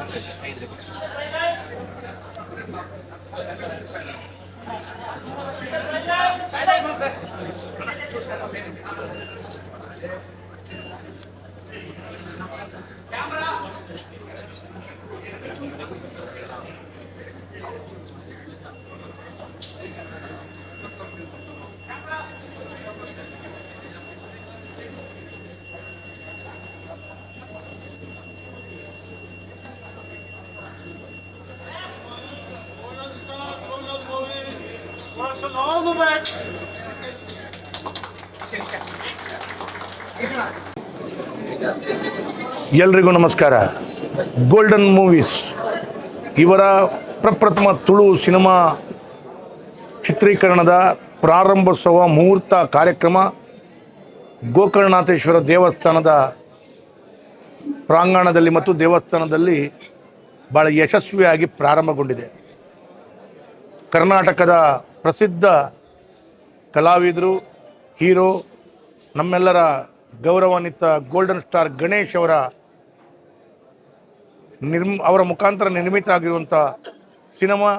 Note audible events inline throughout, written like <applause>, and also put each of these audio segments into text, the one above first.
Arkadaşlar hayırlı olsun. Best. ಎಲ್ರಿಗೂ ನಮಸ್ಕಾರ golden movies ಇವರ ಪ್ರಪ್ರಥಮ ತುಳು ಸಿನಿಮಾ ಚಿತ್ರೀಕರಣದ ಪ್ರಾರಂಭೋತ್ಸವ ಮುಹೂರ್ತ ಕಾರ್ಯಕ್ರಮ ಗೋಕರ್ಣನಾಥೇಶ್ವರ ದೇವಸ್ಥಾನದ ಪ್ರಾಂಗಣದಲ್ಲಿ ಮತ್ತು ದೇವಸ್ಥಾನದಲ್ಲಿ ಭಾಳ ಯಶಸ್ವಿಯಾಗಿ ಪ್ರಾರಂಭಗೊಂಡಿದೆ ಕರ್ನಾಟಕದ ಪ್ರಸಿದ್ಧ ಕಲಾವಿದರು, ಹೀರೋ, ನಮ್ಮೆಲ್ಲರ ಗೌರವಾನ್ವಿತ ಗೋಲ್ಡನ್ ಸ್ಟಾರ್ ಗಣೇಶ್ ಅವರ ನಿರ್ಮ್, ಅವರ ಮುಖಾಂತರ ನಿರ್ಮಿತ ಆಗಿರುವಂಥ ಸಿನಿಮಾ,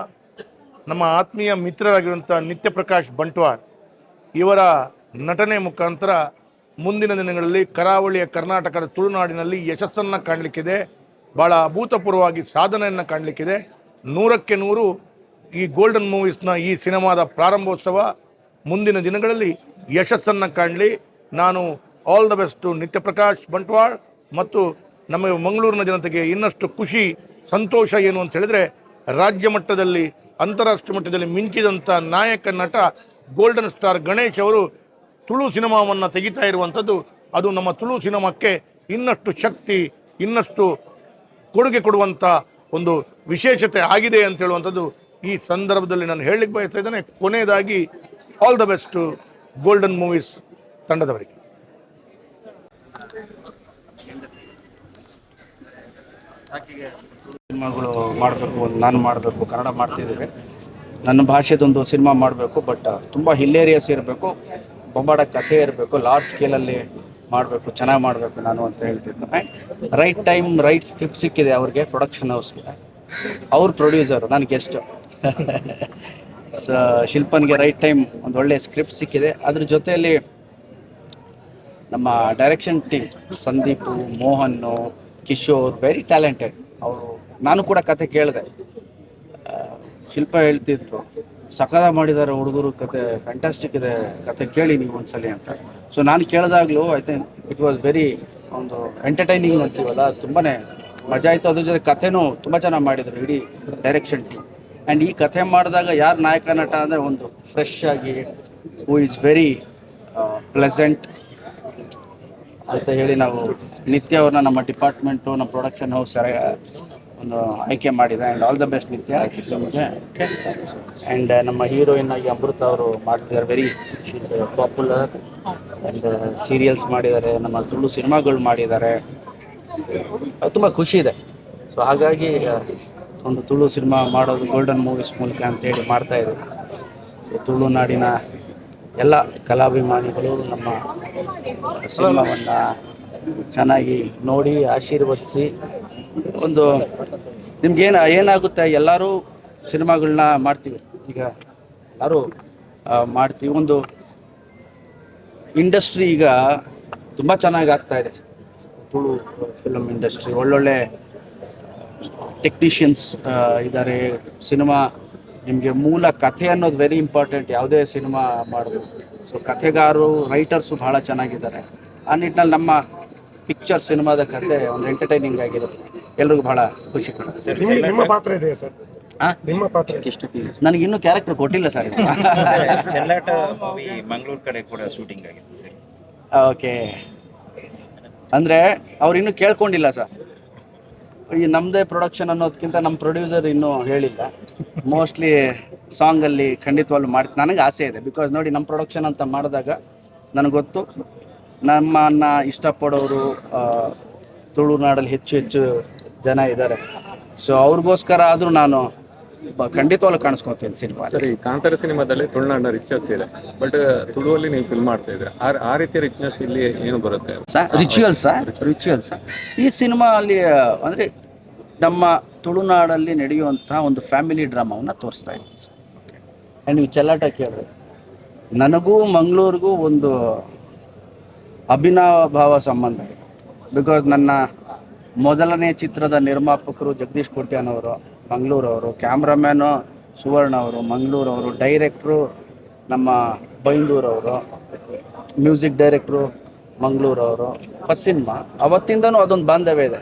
ನಮ್ಮ ಆತ್ಮೀಯ ಮಿತ್ರರಾಗಿರುವಂಥ ನಿತ್ಯ ಪ್ರಕಾಶ್ ಬಂಟ್ವಾರ್ ಇವರ ನಟನೆ ಮುಖಾಂತರ ಮುಂದಿನ ದಿನಗಳಲ್ಲಿ ಕರಾವಳಿಯ ಕರ್ನಾಟಕದ ತುಳುನಾಡಿನಲ್ಲಿ ಯಶಸ್ಸನ್ನು ಕಾಣಲಿಕ್ಕಿದೆ. ಭಾಳ ಅಭೂತಪೂರ್ವವಾಗಿ ಸಾಧನೆಯನ್ನು ಕಾಣಲಿಕ್ಕಿದೆ. ನೂರಕ್ಕೆ ನೂರು ಈ ಗೋಲ್ಡನ್ ಮೂವೀಸ್ನ ಈ ಸಿನಿಮಾದ ಪ್ರಾರಂಭೋತ್ಸವ ಮುಂದಿನ ದಿನಗಳಲ್ಲಿ ಯಶಸ್ಸನ್ನು ಕಾಣಲಿ. ನಾನು ಆಲ್ ದ ಬೆಸ್ಟು ನಿತ್ಯ ಪ್ರಕಾಶ್ ಬಂಟ್ವಾಳ್ ಮತ್ತು ನಮ್ಮ ಮಂಗಳೂರಿನ ಜನತೆಗೆ ಇನ್ನಷ್ಟು ಖುಷಿ, ಸಂತೋಷ ಏನು ಅಂತ ಹೇಳಿದ್ರೆ, ರಾಜ್ಯ ಮಟ್ಟದಲ್ಲಿ, ಅಂತಾರಾಷ್ಟ್ರೀಯ ಮಟ್ಟದಲ್ಲಿ ಮಿಂಚಿದಂಥ ನಾಯಕ ನಟ ಗೋಲ್ಡನ್ ಸ್ಟಾರ್ ಗಣೇಶ್ ಅವರು ತುಳು ಸಿನಿಮಾವನ್ನು ತೆಗಿತಾ ಇರುವಂಥದ್ದು. ಅದು ನಮ್ಮ ತುಳು ಸಿನಿಮಾಕ್ಕೆ ಇನ್ನಷ್ಟು ಶಕ್ತಿ, ಇನ್ನಷ್ಟು ಕೊಡುಗೆ ಕೊಡುವಂಥ ಒಂದು ವಿಶೇಷತೆ ಆಗಿದೆ ಅಂತ ಹೇಳುವಂಥದ್ದು. ಈ ಸಂದರ್ಭದಲ್ಲಿ ನಾನು ಹೇಳಲಿಕ್ಕೆ ಬಯಸ್ತಾ ಇದ್ದೇನೆ, ಕೊನೆಯದಾಗಿ all the best Golden Movies ತಂಡದವರಿಗೆ. ಸಿನಿಮಾಗಳು ಮಾಡಬೇಕು ನಾನು ಮಾಡಬೇಕು, ಕನ್ನಡ ಮಾಡ್ತಿದ್ದೀವಿ. ನನ್ನ ಭಾಷೆದೊಂದು ಸಿನಿಮಾ ಮಾಡಬೇಕು ಬಟ್ ತುಂಬ ಹಿಲ್ಲೇರಿಯಸ್ ಇರಬೇಕು ಬೊಂಬಾಡ ಕಥೆ ಇರಬೇಕು ಲಾರ್ಜ್ ಸ್ಕೇಲಲ್ಲಿ ಮಾಡಬೇಕು, ಚೆನ್ನಾಗಿ ಮಾಡಬೇಕು ನಾನು ಅಂತ ಹೇಳ್ತಿದ್ದೆ ರೈಟ್ ಟೈಮ್ ರೈಟ್ ಸ್ಕ್ರಿಪ್ಟ್ ಸಿಕ್ಕಿದೆ ಅವ್ರಿಗೆ ಪ್ರೊಡಕ್ಷನ್ ಹೌಸ್ಗೆ ಅವ್ರ ಪ್ರೊಡ್ಯೂಸರು ನಾನು ಗೆಸ್ಟ್ <laughs> ಸ ಶಿಲ್ಪನ್ಗೆ ರೈಟ್ ಟೈಮ್ ಒಂದು ಒಳ್ಳೆ ಸ್ಕ್ರಿಪ್ಟ್ ಸಿಕ್ಕಿದೆ. ಅದ್ರ ಜೊತೆಯಲ್ಲಿ ನಮ್ಮ direction team Sandeep, Mohan, Kishore very talented ಅವರು, ನಾನು ಕೂಡ ಕತೆ ಕೇಳಿದೆ. ಶಿಲ್ಪ ಹೇಳ್ತಿದ್ರು ಸಕದ ಮಾಡಿದ್ದಾರೆ ಹುಡುಗರು ಕತೆ ಫ್ಯಾಂಟಾಸ್ಟಿಕ್ ಇದೆ, ಕತೆ ಕೇಳಿ ನೀವು ಒಂದ್ಸಲಿ ಅಂತ. ಸೊ ನಾನು ಕೇಳಿದಾಗಲೂ I think it was very ಒಂದು ಎಂಟರ್ಟೈನಿಂಗ್ ಅಂತೀವಲ್ಲ ತುಂಬಾ ಮಜಾ ಆಯಿತು. ಅದ್ರ ಜೊತೆ ಕಥೆನೂ ತುಂಬ ಚೆನ್ನಾಗಿ ಮಾಡಿದರು ಇಡೀ ಡೈರೆಕ್ಷನ್ ಟೀಮ್ ಆ್ಯಂಡ್ ಈ ಕಥೆ ಮಾಡಿದಾಗ ಯಾರು ನಾಯಕ ನಟ ಅಂದರೆ ಒಂದು ಫ್ರೆಶ್ ಆಗಿ ಹೂ ಇಸ್ ವೆರಿ ಪ್ಲೆಸೆಂಟ್ ಅಂತ ಹೇಳಿ ನಾವು ನಿತ್ಯ ಅವ್ರನ್ನ ನಮ್ಮ ಡಿಪಾರ್ಟ್ಮೆಂಟು ನಮ್ಮ ಪ್ರೊಡಕ್ಷನ್ ಹೌಸ್ ಒಂದು ಆಯ್ಕೆ ಮಾಡಿದೆ. ಆ್ಯಂಡ್ ಆಲ್ ದ ಬೆಸ್ಟ್ ನಿತ್ಯ. ನಿಮಗೆ ಆ್ಯಂಡ್ ನಮ್ಮ ಹೀರೋಯಿನ್ ಆಗಿ ಅಮೃತ ಅವರು ಮಾಡ್ತಿದ್ದಾರೆ. Very she's popular and serials ಮಾಡಿದ್ದಾರೆ. ನಮ್ಮ ತುಳು ಸಿನಿಮಾಗಳು ಮಾಡಿದ್ದಾರೆ. ತುಂಬ ಖುಷಿ ಇದೆ. ಸೊ ಹಾಗಾಗಿ ಒಂದು ತುಳು ಸಿನಿಮಾ ಮಾಡೋದು ಗೋಲ್ಡನ್ ಮೂವೀಸ್ ಮೂಲಕ ಅಂತೇಳಿ ಮಾಡ್ತಾ ಇದ್ದೀವಿ ಸೊ ತುಳುನಾಡಿನ ಎಲ್ಲ ಕಲಾಭಿಮಾನಿಗಳು ನಮ್ಮ ಸಿನಿಮಾವನ್ನು ಚೆನ್ನಾಗಿ ನೋಡಿ ಆಶೀರ್ವದಿಸಿ ಒಂದು ನಿಮ್ಗೇನು ಏನಾಗುತ್ತೆ ಎಲ್ಲರೂ ಸಿನಿಮಾಗಳನ್ನ ಮಾಡ್ತೀವಿ. ಈಗ ಯಾರು ಮಾಡ್ತೀವಿ. ಒಂದು ಇಂಡಸ್ಟ್ರಿ ಈಗ ತುಂಬ ಚೆನ್ನಾಗಿ ಆಗ್ತಾ ಇದೆ. ತುಳು ಫಿಲಮ್ ಇಂಡಸ್ಟ್ರಿ ಒಳ್ಳೊಳ್ಳೆ ಟೆಕ್ನಿಷಿಯನ್ಸ್ ಇದ್ದಾರೆ ಸಿನಿಮಾ ನಿಮಗೆ ಮೂಲ ಕಥೆ ಅನ್ನೋದು ವೆರಿ ಇಂಪಾರ್ಟೆಂಟ್ ಯಾವುದೇ ಸಿನಿಮಾ ಮಾಡೋದು ಸೊ ಕಥೆಗಾರರು ರೈಟರ್ಸು ಭಾಳ ಚೆನ್ನಾಗಿದ್ದಾರೆ. ಆ ನಿಟ್ಟಿನಲ್ಲಿ ನಮ್ಮ ಪಿಕ್ಚರ್ ಸಿನಿಮಾದ ಕಥೆ ಒಂದು ಎಂಟರ್ಟೈನಿಂಗ್ ಆಗಿರುತ್ತೆ. ಎಲ್ರಿಗೂ ಭಾಳ ಖುಷಿ ಕೊಡುತ್ತೆ. ನಿಮ್ಮ ಪಾತ್ರ ಇದೆ ಸರ್? ನಿಮ್ಮ ಪಾತ್ರ ನನಗೆ ಇನ್ನೂ ಕ್ಯಾರೆಕ್ಟರ್ ಕೊಟ್ಟಿಲ್ಲ ಸರ್. ಚೆಲ್ಲಾಟ ಮೂವಿ ಮಂಗಳೂರು ಕಡೆ ಕೂಡ ಶೂಟಿಂಗ್ ಆಗಿತ್ತು ಸರ್. ಓಕೆ ಅಂದರೆ ಅವ್ರು ಇನ್ನೂ ಕೇಳ್ಕೊಂಡಿಲ್ಲ ಸರ್. ಈ ನಮ್ದೇ ಪ್ರೊಡಕ್ಷನ್ ಅನ್ನೋದಕ್ಕಿಂತ ನಮ್ಮ ಪ್ರೊಡ್ಯೂಸರ್ ಇನ್ನೂ ಹೇಳಿಲ್ಲ. ಮೋಸ್ಟ್ಲಿ ಸಾಂಗಲ್ಲಿ ಖಂಡಿತವಾಗ್ಲೂ ಮಾಡಿ, ನನಗೆ ಆಸೆ ಇದೆ. ಬಿಕಾಸ್ ನೋಡಿ ನಮ್ಮ ಪ್ರೊಡಕ್ಷನ್ ಅಂತ ಮಾಡಿದಾಗ ನನಗೆ ಗೊತ್ತು, ನಮ್ಮನ್ನ ಇಷ್ಟಪಡೋರು ತುಳುನಾಡಲ್ಲಿ ಹೆಚ್ಚು ಹೆಚ್ಚು ಜನ ಇದ್ದಾರೆ. ಸೊ ಅವ್ರಿಗೋಸ್ಕರ ಆದರೂ ನಾನು ಖಂಡಿತವಾಗ್ಲೂ ಕಾಣಿಸ್ಕೊತೀನಿ ಸಿನಿಮಾ ಸರಿ ಕಾಂತಾರ ಸಿನಿಮಾದಲ್ಲಿ ತುಳುನಾಡಿನ ರಿಚಸ್ ಇದೆ. ಬಟ್ ತುಳುವಲ್ಲಿ ನೀವು ಫಿಲ್ಮ್ ಮಾಡ್ತಾ ಇದ್ರೆ ಆ ಆ ರೀತಿಯ ರಿಚ್ನೆಸ್ ಇಲ್ಲಿ ಏನು ಬರುತ್ತೆ? ರಿಚುವಲ್ಸ್ ರಿಚುವಲ್ಸ್ ಈ ಸಿನಿಮಾ ಅಲ್ಲಿ ಅಂದರೆ ನಮ್ಮ ತುಳುನಾಡಲ್ಲಿ ನಡೆಯುವಂತಹ ಒಂದು ಫ್ಯಾಮಿಲಿ ಡ್ರಾಮಾವನ್ನ ತೋರಿಸ್ತಾ ಇದ್ದೀನಿ ಸರ್. ಆ್ಯಂಡ್ ನೀವು ಚೆಲ್ಲಾಟ ಕೇಳಿದ್ರೆ ನನಗೂ ಮಂಗಳೂರಿಗೂ ಒಂದು ಅಭಿನವ ಭಾವ ಸಂಬಂಧ ಇದೆ. ಬಿಕಾಸ್ ನನ್ನ ಮೊದಲನೇ ಚಿತ್ರದ ನಿರ್ಮಾಪಕರು ಜಗದೀಶ್ ಕೋಟ್ಯಾನವರು ಮಂಗಳೂರವರು, ಕ್ಯಾಮ್ರಾಮ್ಯಾನು ಸುವರ್ಣ ಅವರು ಮಂಗಳೂರವರು, ಡೈರೆಕ್ಟ್ರು ನಮ್ಮ ಬೈಂದೂರವರು, ಮ್ಯೂಸಿಕ್ ಡೈರೆಕ್ಟ್ರು ಮಂಗಳೂರವರು. First cinema. ಅವತ್ತಿಂದನೂ ಅದೊಂದು ಬಾಂಧವ್ಯ ಇದೆ.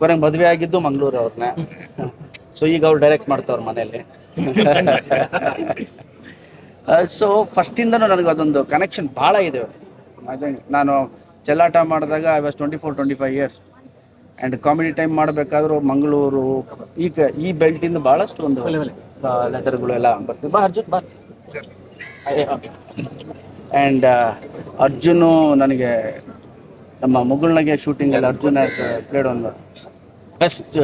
ಕೊನೆಗೆ ಮದುವೆ ಆಗಿದ್ದು ಮಂಗಳೂರು ಅವ್ರನ್ನೇ ಸೊ ಈಗ ಅವ್ರು ಡೈರೆಕ್ಟ್ ಮಾಡ್ತಾವ್ರ ಮನೇಲಿ ಸೊ ಫಸ್ಟಿಂದನೂ ನನಗೆ ಅದೊಂದು ಕನೆಕ್ಷನ್ ಭಾಳ ಇದೆ. ನಾನು ಚೆಲ್ಲಾಟ ಮಾಡಿದಾಗ I was twenty four twenty five years and comedy time ಮಾಡಬೇಕಾದ್ರೂ Mangaluru ಈ ಕ ಈ ಬೆಲ್ಟಿಂದ ಭಾಳಷ್ಟು ಒಂದು ಲೆಟರ್ಗಳು ಎಲ್ಲ ಬರ್ತೀವಿ. ಬಾ ಅರ್ಜುನ್ ಬಾ. ಆ್ಯಂಡ್ ಅರ್ಜುನು ನನಗೆ ನಮ್ಮ ಮುಗುಳ್ನಗೆ ಶೂಟಿಂಗಲ್ಲಿ ಅರ್ಜುನ್ ಪ್ಲೇಡ್ ಒಂದು ಬೆಸ್ಟ್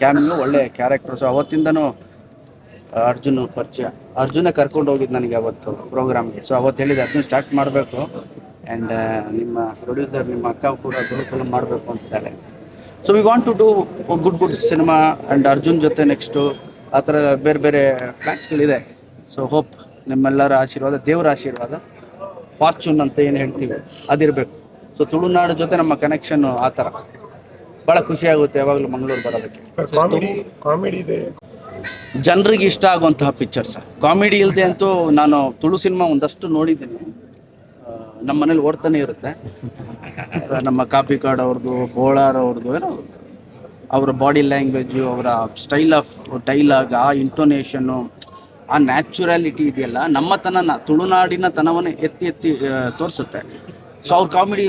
ಕ್ಯಾಮಿಂಗು ಒಳ್ಳೆ ಕ್ಯಾರೆಕ್ಟರ್ ಸೊ ಅವತ್ತಿಂದನೂ ಅರ್ಜುನ್ ಪರಿಚಯ. ಅರ್ಜುನ ಕರ್ಕೊಂಡು ಹೋಗಿದ್ದು ನನಗೆ ಅವತ್ತು ಪ್ರೋಗ್ರಾಮ್ಗೆ ಸೊ ಅವತ್ತು ಹೇಳಿದೆ ಅರ್ಜುನ್ ಸ್ಟಾರ್ಟ್ ಮಾಡಬೇಕು. ಆ್ಯಂಡ್ ನಿಮ್ಮ ಪ್ರೊಡ್ಯೂಸರ್ ನಿಮ್ಮ ಅಕ್ಕ ಕೂಡ ಗುರು ಫಿಲ್ಮ್ ಮಾಡಬೇಕು ಅಂತಿದ್ದಾರೆ. So we want to do good good cinema and Arjun ಜೊತೆ ನೆಕ್ಸ್ಟು ಆ ಥರ ಬೇರೆ ಬೇರೆ ಪ್ಲ್ಯಾನ್ಸ್ಗಳಿದೆ ಸೊ ಹೋಪ್ ನಿಮ್ಮೆಲ್ಲರ ಆಶೀರ್ವಾದ ದೇವರ ಆಶೀರ್ವಾದ ಫಾರ್ಚೂನ್ ಅಂತ ಏನು ಹೇಳ್ತೀವಿ ಅದಿರಬೇಕು. ಸೊ ತುಳುನಾಡು ಜೊತೆ ನಮ್ಮ ಕನೆಕ್ಷನ್ನು ಆ ಥರ. ಭಾಳ ಖುಷಿ ಆಗುತ್ತೆ ಯಾವಾಗಲೂ ಮಂಗಳೂರು ಬರೋದಕ್ಕೆ. ಕಾಮಿಡಿ ಇದೆ. ಜನರಿಗೆ ಇಷ್ಟ ಆಗುವಂತಹ ಪಿಕ್ಚರ್ ಸರ್ ಕಾಮಿಡಿ ಇಲ್ಲದೆ ಅಂತೂ ನಾನು ತುಳು ಸಿನಿಮಾ ಒಂದಷ್ಟು ನೋಡಿದ್ದೀನಿ. ನಮ್ಮ ಮನೇಲಿ ಓಡ್ತಾನೆ ಇರುತ್ತೆ. ನಮ್ಮ ಕಾಪಿ ಕಾರ್ಡ್ ಅವ್ರದ್ದು ಬೋಳಾರ್ ಅವ್ರದ್ದು, ಏನೋ ಅವರ ಬಾಡಿ ಲ್ಯಾಂಗ್ವೇಜು ಅವರ ಸ್ಟೈಲ್ ಆಫ್ ಡೈಲಾಗ್ ಆ ಇಂಟೋನೇಷನ್ನು ಆ ನ್ಯಾಚುರಾಲಿಟಿ ಇದೆಯಲ್ಲ, ನಮ್ಮ ತನನ ತುಳುನಾಡಿನ ತನವನ್ನು ಎತ್ತಿ ಎತ್ತಿ ತೋರಿಸುತ್ತೆ. ಸೊ ಅವ್ರ ಕಾಮಿಡಿ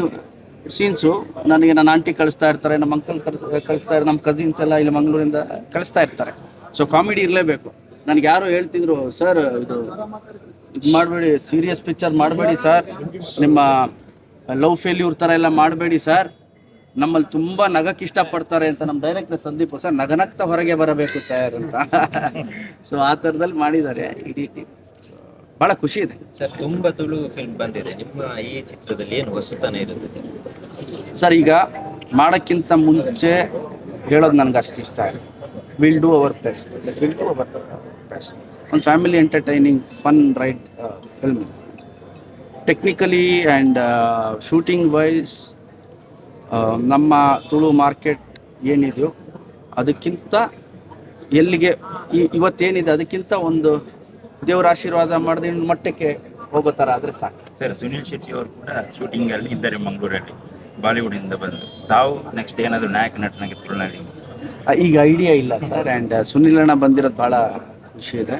ಸೀನ್ಸು ನನಗೆ ನನ್ನ ಆಂಟಿ ಕಳಿಸ್ತಾ ಇರ್ತಾರೆ, ನಮ್ಮ ಅಂಕಲ್ ಕಳಿಸ್ ಕಳಿಸ್ತಾ ಇರ್ತಾರೆ ನಮ್ಮ ಕಸಿನ್ಸ್ ಎಲ್ಲ ಇಲ್ಲಿ ಮಂಗಳೂರಿಂದ ಕಳಿಸ್ತಾ ಇರ್ತಾರೆ. ಸೊ ಕಾಮಿಡಿ ಇರಲೇಬೇಕು. ನನಗೆ ಯಾರೋ ಹೇಳ್ತಿದ್ರು ಸರ್ ಇದು ಇದು ಮಾಡಬೇಡಿ ಸೀರಿಯಸ್ ಪಿಕ್ಚರ್ ಮಾಡಬೇಡಿ ಸರ್. ನಿಮ್ಮ ಲವ್ ಫೇಲ್ಯೂರ್ ಥರ ಎಲ್ಲ ಮಾಡಬೇಡಿ ಸರ್. ನಮ್ಮಲ್ಲಿ ತುಂಬ ನಗಕ್ಕೆ ಇಷ್ಟಪಡ್ತಾರೆ ಅಂತ ನಮ್ಮ ಡೈರೆಕ್ಟರ್ ಸಂದೀಪ್ ಸರ್ ನಗನಗ್ತಾ ಹೊರಗೆ ಬರಬೇಕು ಸರ್ ಅಂತ. ಸೊ ಆ ಥರದಲ್ಲಿ ಮಾಡಿದ್ದಾರೆ ಇಡೀ ಟೀಮ್ ಭಾಳ ಖುಷಿ ಇದೆ. ಸರ್ ತುಂಬ ತುಳು ಫಿಲ್ಮ್ ಬಂದಿದೆ. ನಿಮ್ಮ ಈ ಚಿತ್ರದಲ್ಲಿ ಏನು ಹೊಸತನ ಇರುತ್ತೆ? ಸರ್ ಈಗ ಮಾಡೋಕ್ಕಿಂತ ಮುಂಚೆ ಹೇಳೋದು ನನಗೆ ಅಷ್ಟು ಇಷ್ಟ will do our best will do our best ಒಂದು family entertaining fun right film technically and shooting wise ನಮ್ಮ ತುಳು ಮಾರ್ಕೆಟ್ ಏನಿದೆಯೋ ಅದಕ್ಕಿಂತ ಎಲ್ಲಿಗೆ ಇವತ್ತೇನಿದೆ ಅದಕ್ಕಿಂತ ಒಂದು ದೇವರ ಆಶೀರ್ವಾದ ಮಾಡಿದ ಇನ್ನು ಮಟ್ಟಕ್ಕೆ ಹೋಗೋ ಥರ ಆದರೆ ಸಾಕು. ಸರ್, ಸುನಿಲ್ ಶೆಟ್ಟಿ ಅವರು ಕೂಡ ಶೂಟಿಂಗಲ್ಲಿ ಇದ್ದಾರೆ ಮಂಗಳೂರಲ್ಲಿ ಬಾಲಿವುಡಿಂದ ಬಂದು. ತಾವು ನೆಕ್ಸ್ಟ್ ಏನಾದರೂ ನಾಯಕ ನಟನಾಗಿ ತುಳುನಾಡಿ ಈಗ ಐಡಿಯಾ ಇಲ್ಲ ಸರ್ ಆ್ಯಂಡ್ ಸುನಿಲ್ ಅಣ್ಣ ಬಂದಿರೋದು ಭಾಳ ಖುಷಿ ಇದೆ.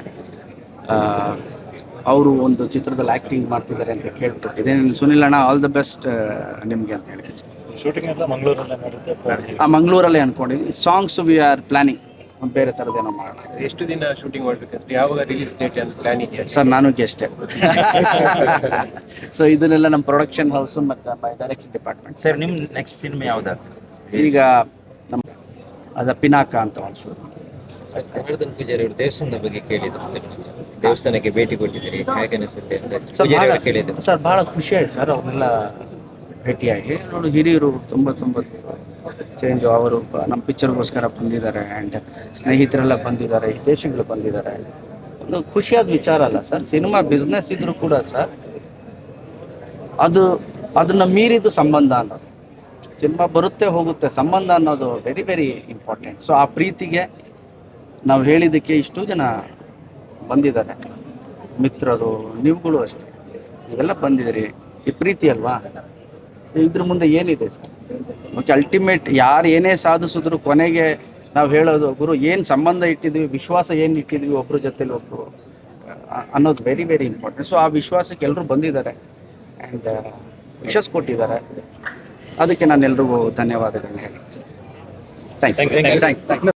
ಅವರು ಒಂದು ಚಿತ್ರದಲ್ಲಿ ಆ್ಯಕ್ಟಿಂಗ್ ಮಾಡ್ತಿದ್ದಾರೆ ಅಂತ ಕೇಳ್ಪಟ್ಟಿದೆ ಸುನಿಲ್ ಅಣ್ಣ ಆಲ್ ದ ಬೆಸ್ಟ್ ನಿಮಗೆ ಅಂತ ಹೇಳಿ ಶೂಟಿಂಗ್ ಎಲ್ಲ ಮಂಗಳೂರಲ್ಲೇ ನಡೆಯುತ್ತೆ ಆ ಮಂಗಳೂರಲ್ಲೇ ಅಂದ್ಕೊಂಡಿದ್ವಿ ಸಾಂಗ್ಸ್ ವಿ ಆರ್ ಪ್ಲಾನಿಂಗ್ ಬೇರೆ ಥರದ್ದೇನೋ ಮಾಡೋಣ. ಎಷ್ಟು ದಿನ ಶೂಟಿಂಗ್ ಮಾಡಬೇಕಂದ್ರೆ ಯಾವಾಗ ರಿಲೀಸ್ ಡೇಟ್ ಅಂತ ಪ್ಲಾನ್ ಇದೆಯಾ ಸರ್ ನಾನು ಗೆಸ್ಟೆ ಸೊ <laughs> ಇದನ್ನೆಲ್ಲ ನಮ್ಮ ಪ್ರೊಡಕ್ಷನ್ ಹೌಸು ಮತ್ತು ಮೈ ಡೈರೆಕ್ಷನ್ ಡಿಪಾರ್ಟ್ಮೆಂಟ್ ಸರ್ ನಿಮ್ಮ ನೆಕ್ಸ್ಟ್ ಸಿನಿಮಾ ಯಾವ್ದಾಗ್ತದೆ ಸರ್ ಈಗ ಅದ ಪಿನಾಕ ಅಂತ ಒಂದು ಸರ್ ಜನಾರ್ದನ್ ಪೂಜಾರಿ ಅವರು ದೇವಸ್ಥಾನದ ಬಗ್ಗೆ ಕೇಳಿದ್ರು ದೇವಸ್ಥಾನಕ್ಕೆ ಭೇಟಿ ಕೊಟ್ಟಿದ್ದೀರಿ ಹೇಗೆ ಅನಿಸುತ್ತೆ ಅಂತ ಸರ್ ಪೂಜಾರಿ ಅವರು ಕೇಳಿದ್ರು. ಸರ್ ಭಾಳ ಖುಷಿ ಆಯ್ತು ಸರ್ ಅವ್ರನ್ನೆಲ್ಲ ಭೇಟಿಯಾಗಿ. ನೋಡಿ ಹಿರಿಯರು ತುಂಬ ತುಂಬ ಚೇಂಜ್ ಅವರು ನಮ್ಮ ಪಿಕ್ಚರ್ಗೋಸ್ಕರ ಬಂದಿದ್ದಾರೆ ಆ್ಯಂಡ್ ಸ್ನೇಹಿತರೆಲ್ಲ ಬಂದಿದ್ದಾರೆ ಹಿತೇಶಿಗಳು ಬಂದಿದ್ದಾರೆ. ಒಂದು ಖುಷಿಯಾದ ವಿಚಾರ ಅಲ್ಲ ಸರ್ ಸಿನಿಮಾ ಬಿಸ್ನೆಸ್ ಇದ್ರೂ ಕೂಡ ಸರ್ ಅದು ಅದನ್ನು ಮೀರಿದ್ದು ಸಂಬಂಧ ಅನ್ನೋದು ಸಿನಿಮಾ ಬರುತ್ತೆ ಹೋಗುತ್ತೆ ಸಂಬಂಧ ಅನ್ನೋದು ವೆರಿ ವೆರಿ ಇಂಪಾರ್ಟೆಂಟ್ ಸೊ ಆ ಪ್ರೀತಿಗೆ ನಾವು ಹೇಳಿದ್ದಕ್ಕೆ ಇಷ್ಟು ಜನ ಬಂದಿದ್ದಾರೆ. ಮಿತ್ರರು, ನೀವುಗಳು ಅಷ್ಟೇ. ನೀವೆಲ್ಲ ಬಂದಿದ್ದೀರಿ. ಈ ಪ್ರೀತಿ ಅಲ್ವಾ? ಇದ್ರ ಮುಂದೆ ಏನಿದೆ ಸರ್? ಓಕೆ ಅಲ್ಟಿಮೇಟ್ ಯಾರು ಏನೇ ಸಾಧಿಸಿದ್ರು ಕೊನೆಗೆ ನಾವು ಹೇಳೋದು, ಗುರು, ಏನು ಸಂಬಂಧ ಇಟ್ಟಿದ್ವಿ, ವಿಶ್ವಾಸ ಏನು ಇಟ್ಟಿದ್ವಿ ಒಬ್ಬರ ಜೊತೆಲಿ ಒಬ್ಬರು ಅನ್ನೋದು ವೆರಿ ವೆರಿ ಇಂಪಾರ್ಟೆಂಟ್ ಸೊ ಆ ವಿಶ್ವಾಸಕ್ಕೆ ಎಲ್ಲರೂ ಬಂದಿದ್ದಾರೆ. ಆ್ಯಂಡ್ ವಿಶಸ್ ಕೊಟ್ಟಿದ್ದಾರೆ. ಅದಕ್ಕೆ ನಾನು ಎಲ್ರಿಗೂ ಧನ್ಯವಾದಗಳನ್ನ ಹೇಳಿ ಥ್ಯಾಂಕ್ಸ್ ಥ್ಯಾಂಕ್ ಥ್ಯಾಂಕ್